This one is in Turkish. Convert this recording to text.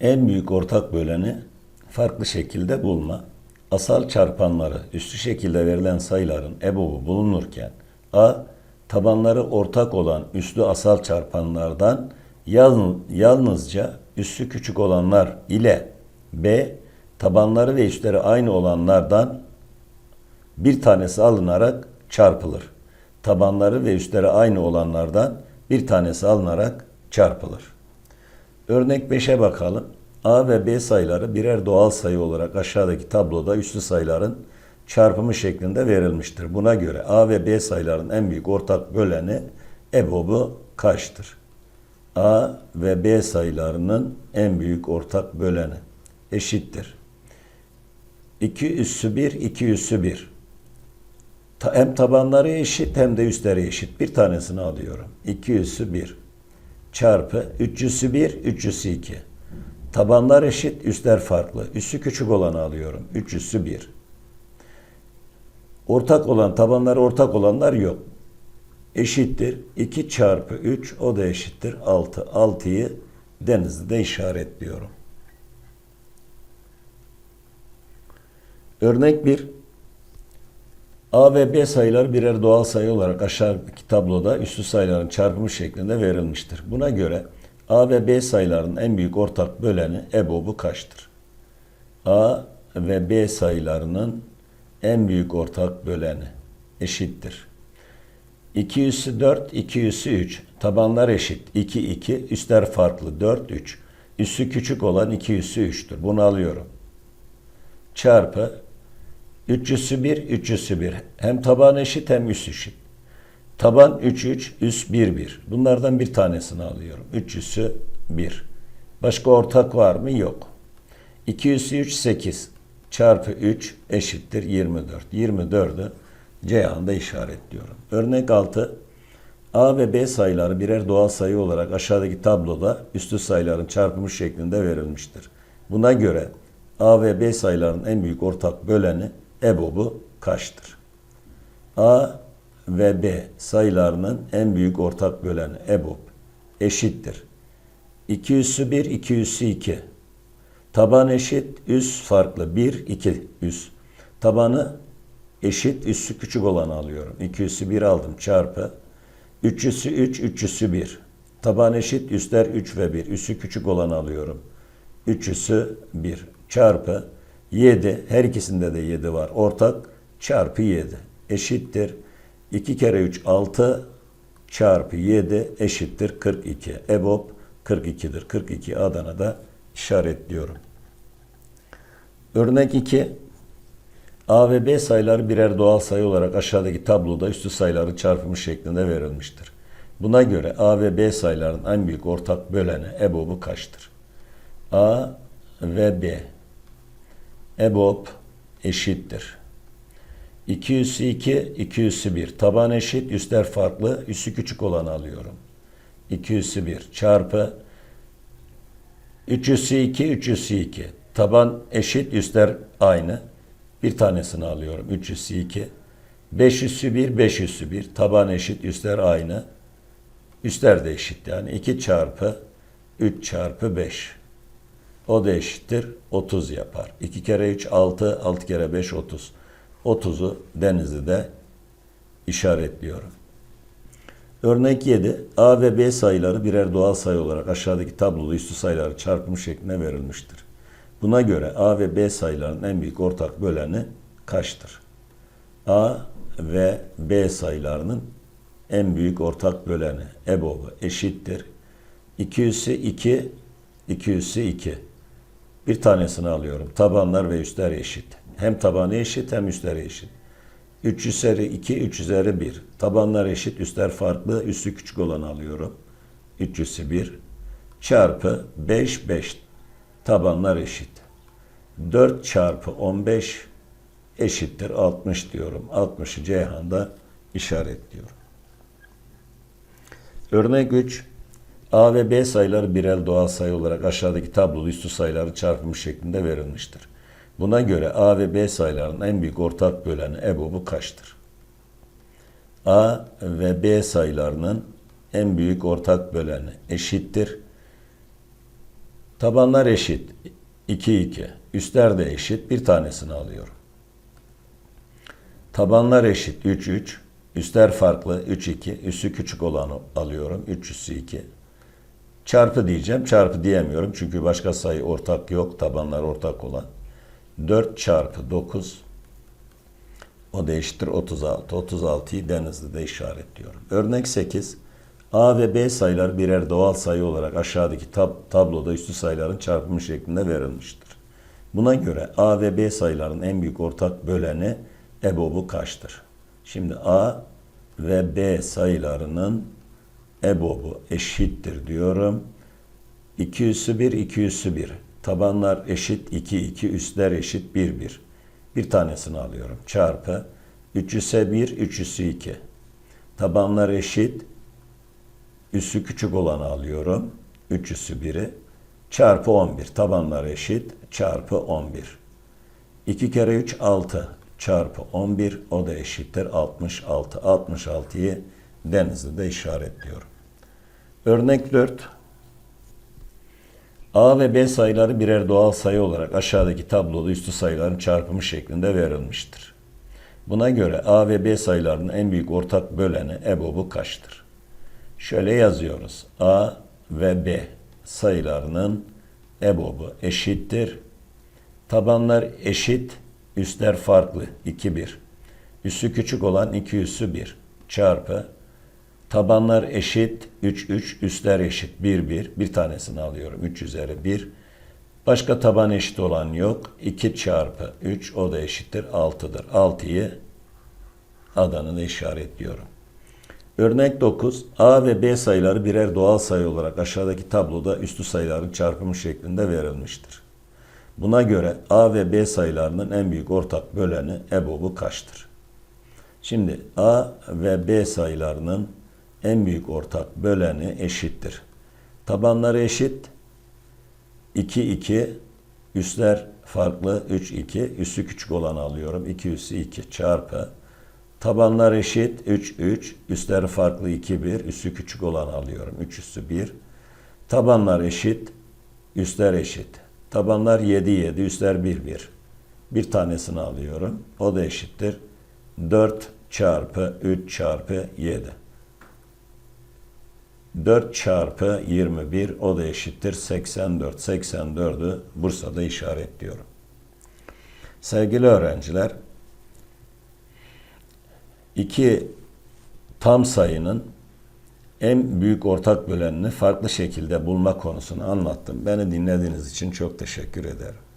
En büyük ortak böleni farklı şekilde bulma. Asal çarpanları üstü şekilde verilen sayıların ebobu bulunurken a. Tabanları ortak olan üslü asal çarpanlardan yaln- yalnızca üssü küçük olanlar ile b. Tabanları ve üstleri aynı olanlardan bir tanesi alınarak çarpılır. Tabanları ve üstleri aynı olanlardan bir tanesi alınarak çarpılır. Örnek 5'e bakalım. A ve B sayıları birer doğal sayı olarak aşağıdaki tabloda üslü sayıların çarpımı şeklinde verilmiştir. Buna göre A ve B sayıların en büyük ortak böleni EBOB'u kaçtır? A ve B sayılarının en büyük ortak böleni eşittir. 2 üssü 1, 2 üssü 1. Ta- hem tabanları eşit hem de üstleri eşit. Bir tanesini alıyorum. 2 üssü 1 çarpı 3 üssü 1, 3 üssü 2. Tabanlar eşit, üstler farklı. Üssü küçük olanı alıyorum. 3 üssü 1. Ortak olan, tabanları ortak olanlar yok. Eşittir. 2 çarpı 3, o da eşittir. 6. 6'yı denizde işaretliyorum. Örnek 1. A ve B sayıları birer doğal sayı olarak aşağıdaki tabloda üslü sayıların çarpımı şeklinde verilmiştir. Buna göre A ve B sayılarının en büyük ortak böleni EBOB'u kaçtır? A ve B sayılarının en büyük ortak böleni eşittir. 2 üssü 4, 2 üssü 3. Tabanlar eşit. 2, 2. Üstler farklı. 4, 3. Üssü küçük olan 2 üssü 3'tür. Bunu alıyorum. Çarpı 3 üssü 1, 3 üssü 1. Hem taban eşit hem üs eşit. Taban 3, 3, üs 1, 1. Bunlardan bir tanesini alıyorum. 3 üssü 1. Başka ortak var mı? Yok. 2 üssü 3, 8. Çarpı 3 eşittir 24. 24'ü Ceyhan'da işaretliyorum. Örnek 6. A ve B sayıları birer doğal sayı olarak aşağıdaki tabloda üstü sayıların çarpımı şeklinde verilmiştir. Buna göre A ve B sayılarının en büyük ortak böleni EBOB'u kaçtır? A ve B sayılarının en büyük ortak böleni EBOB eşittir. 2 üssü 1, 2 üssü 2. Taban eşit, üs farklı. 1, 2 üs. Tabanı eşit, üssü küçük olanı alıyorum. 2 üssü 1 aldım çarpı. 3 üssü 3, 3 üssü 1. Taban eşit, üstler 3 ve 1. Üssü küçük olanı alıyorum. 3 üssü 1 çarpı 7. Her ikisinde de 7 var. Ortak çarpı 7 eşittir. 2 kere 3 6 çarpı 7 eşittir 42. EBOB 42'dir. 42 Adana'da işaretliyorum. Örnek 2. A ve B sayıları birer doğal sayı olarak aşağıdaki tabloda üstü sayıların çarpımı şeklinde verilmiştir. Buna göre A ve B sayılarının en büyük ortak böleni EBOB'u kaçtır? A ve B EBOB eşittir. 2 üssü 2, 2 üssü 1. Taban eşit, üstler farklı. Üssü küçük olanı alıyorum. 2 üssü 1 çarpı 3 üssü 2, 3 üssü 2. Taban eşit, üstler aynı. Bir tanesini alıyorum. 3 üssü 2. 5 üssü 1, 5 üssü 1. Taban eşit, üstler aynı. Üstler de eşit yani. 2 çarpı 3 çarpı 5. O da eşittir 30 yapar. 2 kere 3 6, 6 kere 5 30. 30'u Denizli'de işaretliyorum. Örnek 7. A ve B sayıları birer doğal sayı olarak aşağıdaki tabloda üstü sayıları çarpımı şeklinde verilmiştir. Buna göre A ve B sayılarının en büyük ortak böleni kaçtır? A ve B sayılarının en büyük ortak böleni EBOB'u eşittir. 2 üssü 2, 2 üssü 2. Bir tanesini alıyorum. Tabanlar ve üstler eşit. Hem tabanı eşit hem üstleri eşit. 3 üzeri 2, 3 üzeri 1. Tabanlar eşit, üstler farklı. Üstü küçük olanı alıyorum. 3 üssü 1 çarpı 5, 5. Tabanlar eşit. 4 çarpı 15 eşittir 60 diyorum. 60'ı Ceyhan'da işaretliyorum. Örnek 3. A ve B sayıları birer doğal sayı olarak aşağıdaki tabloda üstü sayıları çarpımı şeklinde verilmiştir. Buna göre A ve B sayılarının en büyük ortak böleni EBOB'u kaçtır? A ve B sayılarının en büyük ortak böleni eşittir. Tabanlar eşit. 2 2. Üstler de eşit. Bir tanesini alıyorum. Tabanlar eşit 3 3. Üstler farklı 3 2. Üssü küçük olanı alıyorum. 3 üssü 2. Çarpı diyeceğim. Çarpı diyemiyorum. Çünkü başka sayı ortak yok. Tabanlar ortak olan. 4 çarpı 9 o da eşittir 36. 36'yı Denizli'de işaretliyorum. Örnek 8. A ve B sayılar birer doğal sayı olarak aşağıdaki tab- tabloda üstü sayıların çarpımı şeklinde verilmiştir. Buna göre A ve B sayıların en büyük ortak böleni EBOB'u kaçtır? Şimdi A ve B sayılarının EBOB'u eşittir diyorum. 2 üssü 1, 2 üssü 1. Tabanlar eşit 2, 2, üstler eşit 1, 1. Bir tanesini alıyorum. Çarpı 3 üsse 1, 3 üssü 2. Tabanlar eşit. Üssü küçük olanı alıyorum. 3 üssü 1'i. Çarpı 11. Tabanlar eşit. Çarpı 11. 2 kere 3 6 çarpı 11 o da eşittir 66. 66'yı Denizli'de işaretliyorum. Örnek 4. A ve B sayıları birer doğal sayı olarak aşağıdaki tabloda üstü sayıların çarpımı şeklinde verilmiştir. Buna göre A ve B sayılarının en büyük ortak böleni EBOB'u kaçtır? Şöyle yazıyoruz. A ve B sayılarının EBOB'u eşittir. Tabanlar eşit, üstler farklı 2 1. Üssü küçük olan 2 üssü 1 çarpı Tabanlar eşit 3 3, üstler eşit 1 1. Bir tanesini alıyorum. 3 üzeri 1. Başka taban eşit olan yok. 2 çarpı 3 o da eşittir 6'dır. 6'yı adanını işaretliyorum. Örnek 9. A ve B sayıları birer doğal sayı olarak aşağıdaki tabloda üstü sayıların çarpımı şeklinde verilmiştir. Buna göre A ve B sayılarının en büyük ortak böleni EBOB'u kaçtır? Şimdi A ve B sayılarının en büyük ortak böleni eşittir. Tabanları eşit. 2 2 üstler farklı 3 2 üssü küçük olanı alıyorum. 2 üssü 2 çarpı tabanlar eşit 3 3 üstler farklı 2 1 üssü küçük olanı alıyorum. 3 üssü 1 tabanlar eşit üstler eşit. Tabanlar 7 7 üstler 1 1. Bir tanesini alıyorum. O da eşittir. 4 çarpı 3 çarpı 7. 4 çarpı 21 o da eşittir 84. 84'ü Bursa'da işaretliyorum. Sevgili öğrenciler, iki tam sayının en büyük ortak bölenini farklı şekilde bulma konusunu anlattım. Beni dinlediğiniz için çok teşekkür ederim.